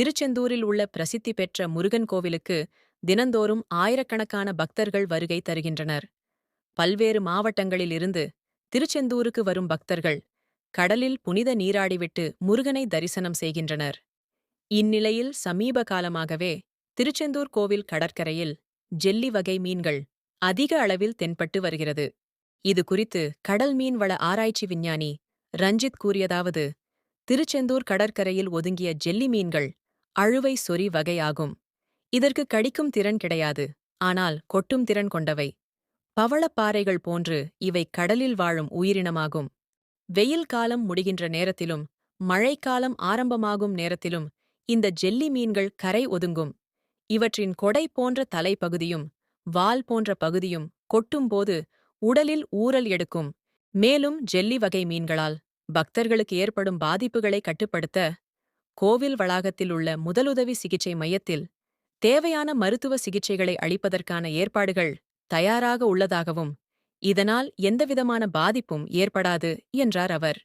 திருச்செந்தூரில் உள்ள பிரசித்தி பெற்ற முருகன் கோவிலுக்கு தினந்தோறும் ஆயிரக்கணக்கான பக்தர்கள் வருகை தருகின்றனர். பல்வேறு மாவட்டங்களில் இருந்து திருச்செந்தூருக்கு வரும் பக்தர்கள் கடலில் புனித நீராடிவிட்டு முருகனை தரிசனம் செய்கின்றனர். இந்நிலையில் சமீப காலமாகவே திருச்செந்தூர் கோவில் கடற்கரையில் ஜெல்லி வகை மீன்கள் அதிக அளவில் தென்பட்டு வருகிறது. இது குறித்து கடல் மீன் வள ஆராய்ச்சி விஞ்ஞானி ரஞ்சித் கூறியதாவது திருச்செந்தூர் கடற்கரையில் ஒதுங்கிய ஜெல்லி மீன்கள் அழுவை சொறி வகையாகும். இதற்கு கடிக்கும் திறன் கிடையாது ஆனால் கொட்டும் திறன் கொண்டவை. பவளப்பாறைகள் போன்று இவை கடலில் வாழும் உயிரினமாகும். வெயில் காலம் முடிகின்ற நேரத்திலும் மழைக்காலம் ஆரம்பமாகும் நேரத்திலும் இந்த ஜெல்லி மீன்கள் கரை ஒதுங்கும். இவற்றின் கொடை போன்ற தலைப்பகுதியும் வால் போன்ற பகுதியும் கொட்டும்போது உடலில் ஊறல் எடுக்கும். மேலும் ஜெல்லி வகை மீன்களால் பக்தர்களுக்கு ஏற்படும் பாதிப்புகளை கட்டுப்படுத்த கோவில் வளாகத்தில் உள்ள முதலுதவி சிகிச்சை மையத்தில் தேவையான மருத்துவ சிகிச்சைகளை அளிப்பதற்கான ஏற்பாடுகள் தயாராக உள்ளதாகவும் இதனால் எந்தவிதமான பாதிப்பும் ஏற்படாது என்றார் அவர்.